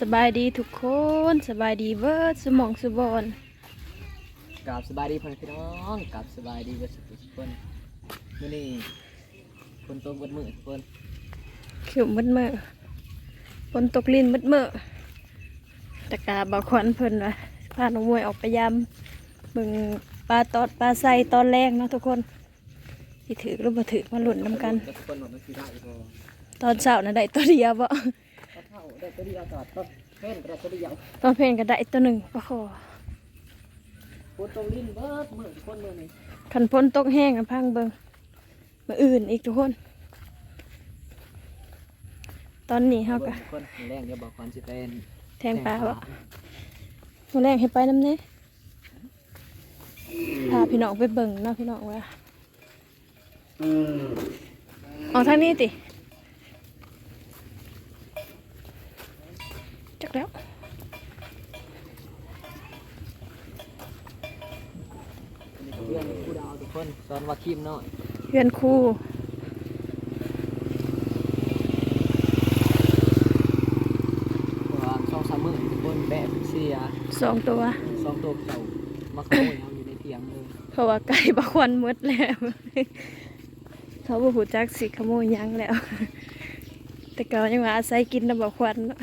สบายดีทุกคนสบายดีเบิร์ดสมองสุบอนกับสบายดีเพื่อนพี่น้องกับสบายดีเพื่อนทุกคนมื่อนี้คนตกบนมือทุกคนขิวมืดเมื่อฝนตกลิ้นมืดเมื่อตะกาบาควันเพิ่นว่าพาน้องมวยออกไปยามเบิ่งปลาตอดปลาใสตอนแรกเนาะทุกคนสิถือหรือบ่ถือมาหลุนน้ำกันแต่ทุกคนบอกมันคือได้พอตอนเช้าน่ะได้ตัวเดียวบ่ถ้า เท่าได้ตัวเดียวตอดต้นเพ่นได้ตัวเดียวตอนเพลงก็ได้ตัวหนึ่งปะขอคนตกลิ้นเบิดมือทุกคนมือนี่คันพ้นตกแห้งกันพังเบิ่งมาอื่นอีกทุกคน ตอนนี้เฮาก็ทุกคนแรงเดี๋ยวบอกความสิเป็นแทงปลาบ่มื้อแรงให้ไปน้ำเน่พาพี่น้องไปเบิ่งเนาะพี่น้องว่าออกทางนี้ติจัก แล้ว เพื่อนผู้ดาวทุกคนตอนว่าคิมเนาะเพื่อนคู่วางช่องสามมือทุกคนแบกเสียสองตัว สองตัวเก่ามาขโมยเอาอยู่ในเตียงเลยเพราะว่าไก่บักควันหมดแล้ว เขาบ่หูจักสิขโมยหยังแล้ว แต่เก่ายังว่าอาศัยกินน้ำบักควันเนาะ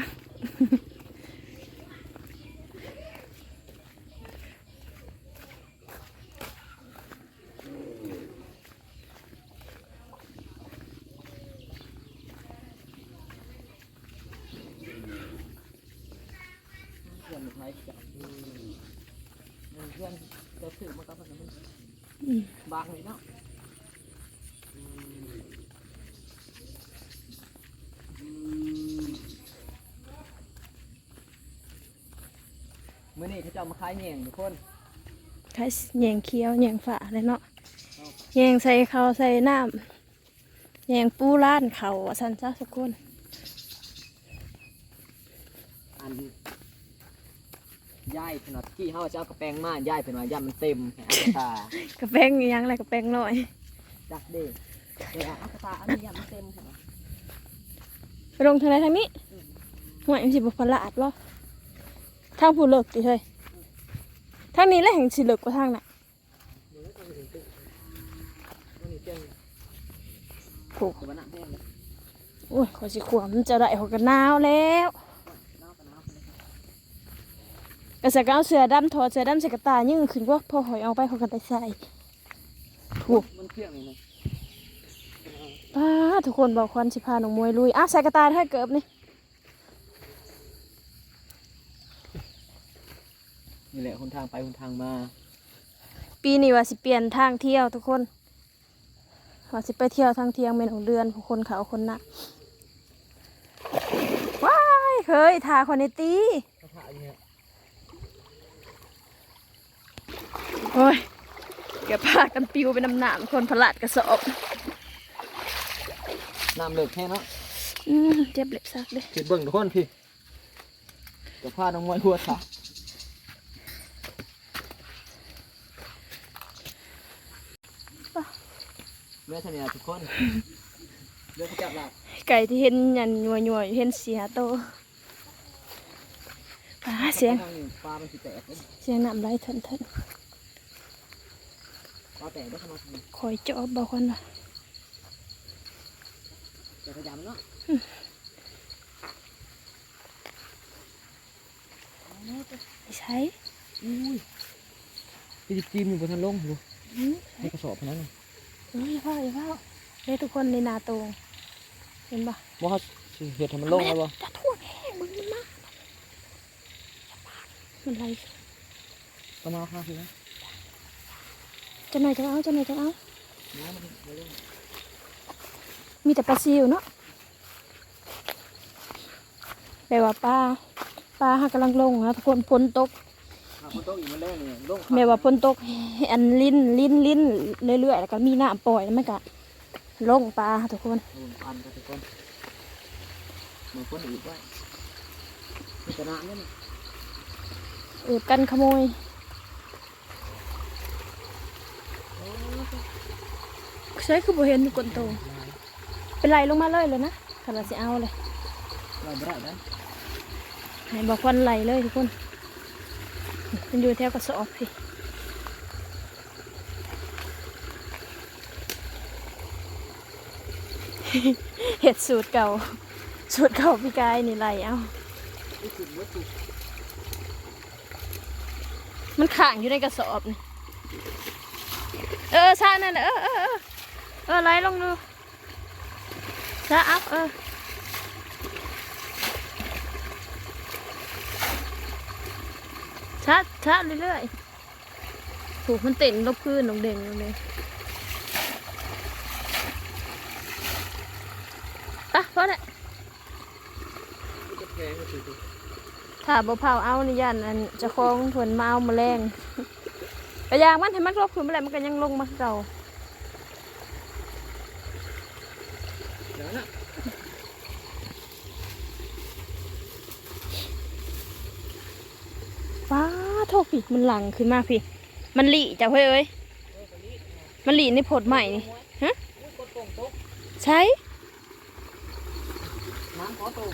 เพื่อนไทยจับเพื่อนจะถือมากับมันอืมบางเลยเนาะมื่อนี้เขาจะเอามาขายแหน่งทุกคนใช้แยงเคี้ยวแยงฝาเลยเนาะแยงใส่ข้าวใส่น้ำแยงปูร้านเขาว่าสันซะทุกคนอัน ย่ายขนาดที่เขาจะเอากระแปงมาย่ายเป็นว่าย่ามันเต็มให้อัตตากระแป้งอีหยังอะไรกระแป้งน้อยจักเด้เดี๋ยวอัตตาอันนี้ย่ามันเต็มค่ะไปลงทางไหนทางนี้ห่วยมันสิบพลาดบ่ทางผู้เลิกติเฮ้ยทางนี้แหละแห่งสิเลิกกว่าทางน่ะมันนี่เต็มผูกตัวหน้าแห้งเลยโอ้ยขอสิขวามนจะได้หัวกันหนาวแล้ว น้าวกับน้าวเลย กระสกเอาเสือดำถอดเสือดำใส่กระตายยิ่งขึ้นว่าพอหอยเอาไปเขากันไปใส่ผูกมันเครื่องนี่นะป้าทุกคนบอกควันสิพาหนองมวยลุยอะใส่กระตายให้เกิบนี่นี่แหละคนทางไปคนทางมา ปีนี้ว่าสิเปลี่ยนทางเที่ยวทุกคนว่าสิไปเที่ยวทางเที่ยงเมนของเดือนของคนเขาคนน่ะว้ายเคยทาคนในตีเขาถ่ายเนี่ย อ้ยเกือบพากันปิวไปน้ำหนามคนพลาดกระสอบน้ำเลิกแค่เนาะอืมเจ็บเล็บซักเลยคิดเบิ่งทุกคนพี่จะพาน้องมวยหัวขาเมื่อเท่านี้ทุกคนเรื่องจับหลักไก่ที่เห็นยันยัวยัวๆอยู่เห็นเสียโตวป้าเสียงทางนี้ปลามันสิแตกเลยเสียงน้ำไหลเถินเถิน ปลาแตกได้ขนาดนี้คอยเจาะบอกคนว่าจะพยายามเนาะไม่ใช่อุ้ยพี่จิจีมอยู่บนทางลงอยู่อืมให้กระสอบพนันเอ้ยอย่าเฝ้าอย่าเฝ้าเฮ้ยทุกคนในนาโตงเห็นปะบ่เขาสิเห็ดให้มันลงแล้วบ่จะทั่วแห้งมึงนี่มากมันไรก็มาเอาข้าวสินะ จะหน่อยจะเอาจะหน่อยจะเอาน้ำมันมันลงมีแต่ปลาซิวเนาะแปลว่าปลาปลาหากำลังลงนะทุกคนฝนตกข้าวมันตกอีกมันแรงนี่ลงแม่ว่าฝนตกอันลิ้นลิ้นลิ้นเรื่อยๆแล้วก็มีน้ำปล่อยแล้วมันก็ลงปลาทุกคนเอออันกันทุกคนมันคนอีกไว้มีกระนาเนี่ยนี่เอือบกันขโมย ช้คือบ่เห็นทุกคนโต เป็นไรลงมาเลยเลยนะขนาดสิเอาเลยเราไม่ได้นะให้บอกควันไหลเลยทุกคน มันอยู่แถวกระสอบพี่เห็ดสูตรเก่า สูตรเก่าพี่กายนี่ไหลเอานี่คือวัตถุมันข่างอยู่ในกระสอบนี่ เออซานั่นแหละเออเออ เออไหลลงดูซาเอาเออชาชาเรื่อยๆถูกมันเต้นลบพื้นลงเด่นลงเลยปะพอแล้วนี่จะถ้าบ่เผาเอาในยันอันจะคล้องผลมาเอามาแรงกระยางมันให้มันลบขึ้นไปแล้วมันก็ยังลงมาเก่า เดี๋ยวนะ ฟ้าโทษพี่ มันหลังขึ้นมาพี่ มันหลีจ้ะเฮ้ยเอ้ยมันหลีในโพดใหม่นี่ฮะนี่กดตรงตกใช่น้ำขอตรง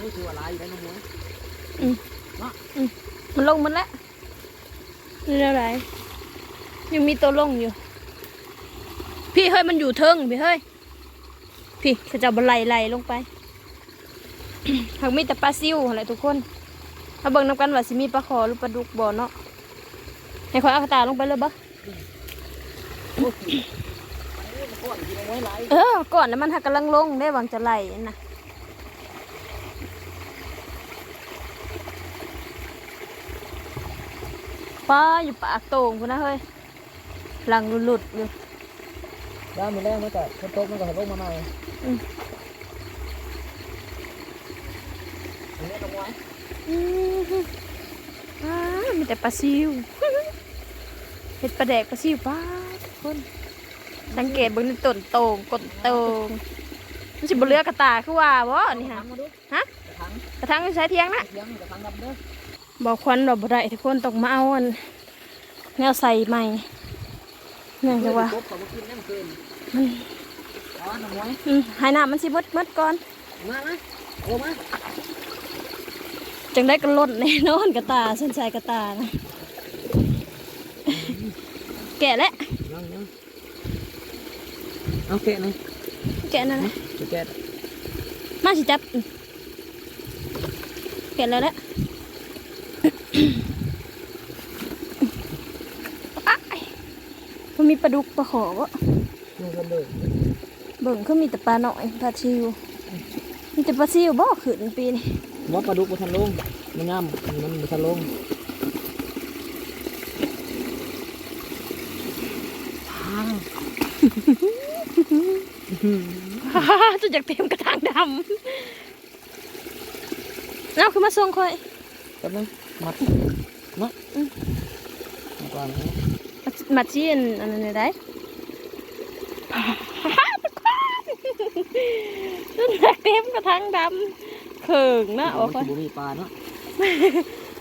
นี่คืออะไรอยู่ได้น้องมวยมันลงมันแล้วนี่อะไรยังมีตัวลงอยู่ พี่เฮ้ยมันอยู่เทิงพี่เฮ้ย พี่เขาจะบันไลไล่ลงไปหากมีแต่ปลาซิวอะไรทุกคนมาเบิ่งน้ำกันว่าสิมีปลาขอหรือปลาดุกบ่อเนาะให้คอยเอากระตาลงไปเลยบ่เออก่อนแล้วมันหักกำลังลงได้หวังจะไหลนะป้าอยู่ปากโต่งคุณนะเฮ้ยหลังหลุดอยู่ ด้านมือแรกมันก็คนตกมันก็ให้ลงมาใหม่อืม อันนี้น้องมวยอืมฮึอ่ามีแต่ปลาซิว เห็ดปลาแดกปลาซิวป้าทุกคน สังเกตเบิ่งในต้นโตงกดโตงมันสิบเรือกระตาคือว่าบ่นี่ฮะทำมาดูฮะ กระถางกระทั่งใช้เทียงนะเทียงกระถางดำเด้อบอกควันเราบ่ได้ทุกคนต้องมาเอาอันแนวใส่ใหม่เนื่องจากว่ากบเขาบ่กินน้ำเกินมันอ๋อน้องมวยอืมใหายน้ำมันสิมดมดก่อนมาไหมโอ้มาจังได้กระล่นแน่นอนกระตาเส้นชายกระตานะแก่แล้วยังยังเอาแกะหน่อยแก่นั่นนะจะแกะมาสิจับอืมแก่แล้วแหละ อ้าย มันมีปลาดุกปลาขอวะนี่คนเลยเบิ่งเขามีแต่ปลาหน่อยปลาชิว มีแต่ปลาซิวบ่ขึ้นปีนี้ว่าปลาดุกมันทันลงมันย่ำมันมันทันลงพังจะอยากเต็มกระถางดำเอาคือมาส่งคอยแป๊บนึงมัดเนาะมัดวางนะ มามาจีนอันนั้นได้อยากเต็มกระถางดำเขิงนะโอ้มันยสิบ่มีปลาเนาะ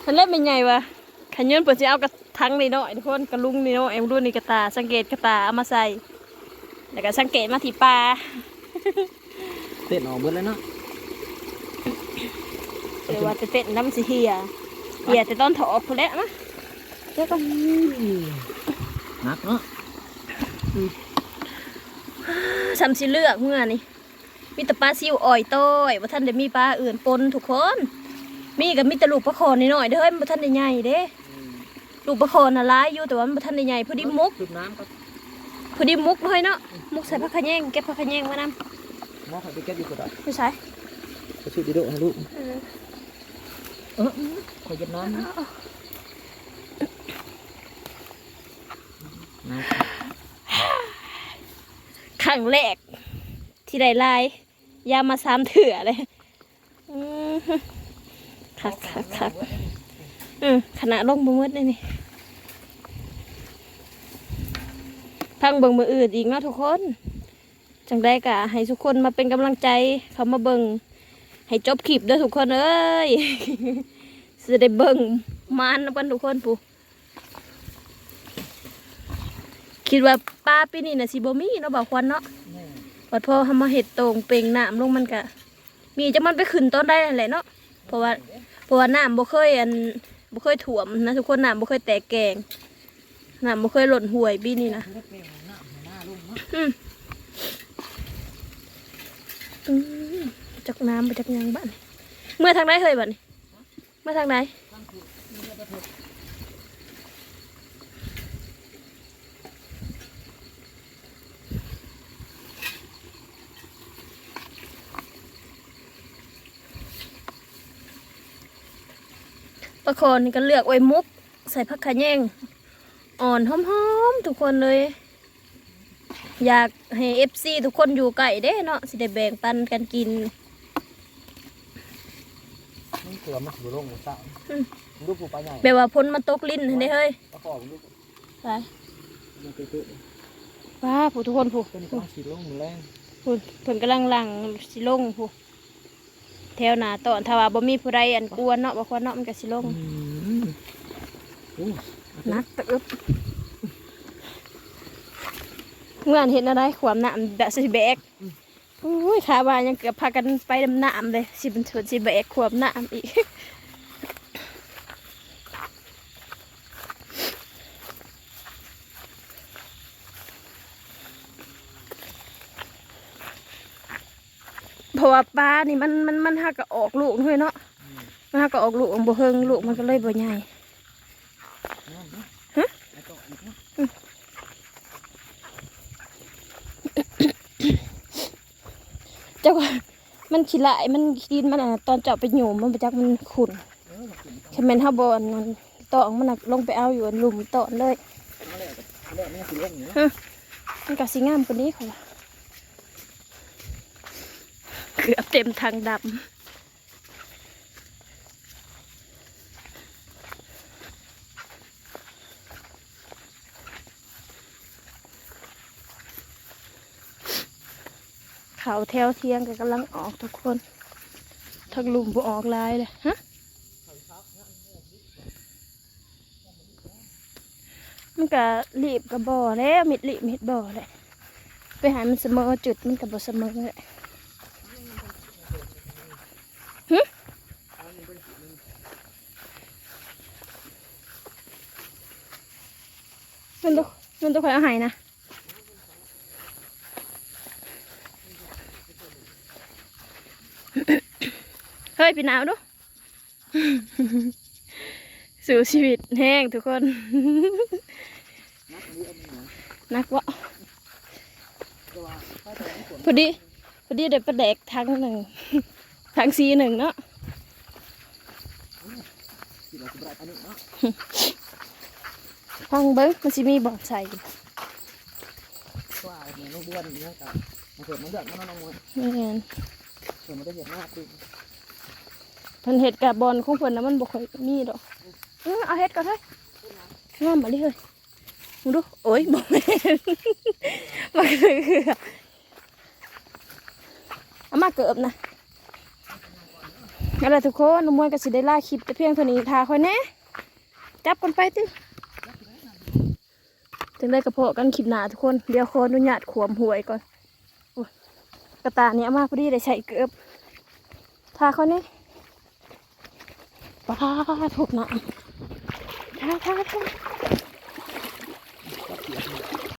ฉันเล่นเป็นไงวะขันยนต์เปิดจะเอากระทังนี่เนาะทุกคนกระลุงนี่เนาะเอ็มรุ่นนี่กระตา สังเกตกระตาเอามาใส่แล้วก็สังเกตมาที่ปลาเต้นออกเบิดเลยเนาะเดี๋ยวว่าจะเต้นน้ำสิเฮียเฮียแต่ต้นถอพอแล้วนะเดี๋ยวก็ห นักเนาะซ้ำสิเลือกเมื่อนี่มีแต่ปลาซิวอ่อยต้อยว่าท่านจะมีปลาอื่นปนทุกคน มีกับมีแต่ลูกปลาคอนิดหน่อยๆเด้อเฮ้ยมันบ่ท่านได้ใหญ่เด้ลูกปลาคอน่ะร้ายอยู่แต่ว่ามันบ่ท่านได้ใหญ่พอดีมุกจุดน้ำก็พอดีมุกเลยเนาะมุกใส่ผักขะแยงเก็บผักขะแยงมานำหมอเขาไปเก็บอยู่ก็ได้ไม่ใช่ไปช่วยดิโดให้ลูกเออเออขอเก็บน้ำนะน้ ครั้งแรก ที่ได้ลายยามาสามเถื่อเลยคักคักคักอืมขนาดลงบ่หมดเลยนี่พังเบิงมืออื่นอีกเนาะทุกคน จังได้กะให้ทุกคนมาเป็นกำลังใจ เขามาเบิงให้จบคลิปด้อทุกคนเอ้ยจะได้เบิงมานนะกันทุกคนปู คคิดว่าปลาปีนี้น่ะสิบ่มีเนาะบ่าวควันเนาะแม่บัดพอทำมาเห็ดโตรงเปล่งน้ำลงมันก็มีจะมันไปขึ้นต้นได้นั่นแหละเนาะเพราะว่าเพราะว่าน้ำบ่เคยอันบ่เคยถ่วมนะทุกคนน้ำบ่เคยแตกแกงน้ำบ่เคยหล่นห่วยปีนี้นะคือได้เป็นหน้าหน้าลุงเนาะอืมอืมจากน้ำไปจากหยังบ้านเมื่อทางไหนเคยบ้านเมื่อทางไหน ทั้งคือมีเรื่องกระทบปลาคอนี่ก็เลือกไว้มุก ใส่ผักขะแยงอ่อนหอมๆทุกคนเลย อยากให้เอฟซีทุกคนอยู่ใกล้เด้เนาะสิได้แบ่งปันกันกินนี่เกลือมันอยู่ลงหรือเปล่าอืมลูกปูปลาใหญ่แบบว่าพ้นมันตกลิ้นเห็นได้เฮ้ยปลาขอบลูกไปมันเตื้อว้าผู้ทุกคนผู้ๆเป็นก้อนสีลงหมือแรงผู้เพิ่นกำลังหลังสิลงผู้ แถวหน้าตอนถ้าว่าบ่มีผู้ใดอันกวนเนาะบ่ควรเนาะมันก็สิลงอืมโอ้นักตึบเมื่ออันเห็นอะไรขวามน้ำแบบสิแบกอุ้ยขาว่ายังเกือบพากันไปดำน้ำเลยสิเป็นชวนสิแบกขวามน้ำอีก ราะว่าปลานี่มันมันมันหักก็ออกลูกด้วยเนาะมันหักก็ออกลูกบ่เฮิงลูกมันก็เลยบ่ใหญ่นั่นนะฮะไอ้ตัวอีกนะเจ้าว่ามันขี้ลายมันดินมันอะตอนเจาะไปโยมมันไปจักมันขุ่นเออมากินแค่แม่นเฮาบ่อนมันตองมันน่ะลงไปเอาอยู่อันหลุมตอนเลยมาแล้วมาแล้วมันสีลงอยู่นะมันก็สิงามกว่านี้เขาว่า เกือบเต็มทางดำเขาแถวเทียงก็กำลังออกทุกคนทางลุมบ่ออกลายเลยฮะมันก็รีบกับบ่อแล้วมิดรีบมิดบ่อเลยไปหามันเสมอจุดมันกับบ่เสมอเลย มันตัวมันตัวคอยเอาหายนะเฮ้ยพี่หนาวดูสู่ชีวิตแห้งทุกคน นักนี้เอาหนักวะพอดีพอดีเด็ดประแดกทั้งหนึ่งทั้งซีหนึ่งเนาะ ฟังเบิ้งมันสิมีบอกใส่อยู่ว่าเหมือนลูกเดือนนี่กับมาเกิดมาเดือนมาน้องมวยนี่ไงเกิดมาได้เห็นหน้าดูเพิ่นเห็ดกับบอลของเพิ่นนะมันบ่ค่อยมีดอกเออเอาเห็ดก่อนเฮ้ยงามมาดิเฮ้ยมึงดูโอ้ยบ่แม่นมันคือเอามาเกิบนะเอาล่ะไรทุกคนน้องมวยก็สิได้ล่าคลิปแต่เพียงเท่านี้ทาคอยแหน่จับกันไปติ จังได้กระเพาะกันขีดหนาทุกคน เดี๋ยวขออนุญาตขวมหวยก่อนอกระตาเนี้ยมากพอดีได้ใช้เกือบทาเขาเนี่ยป้าถูกหนะทาทาทา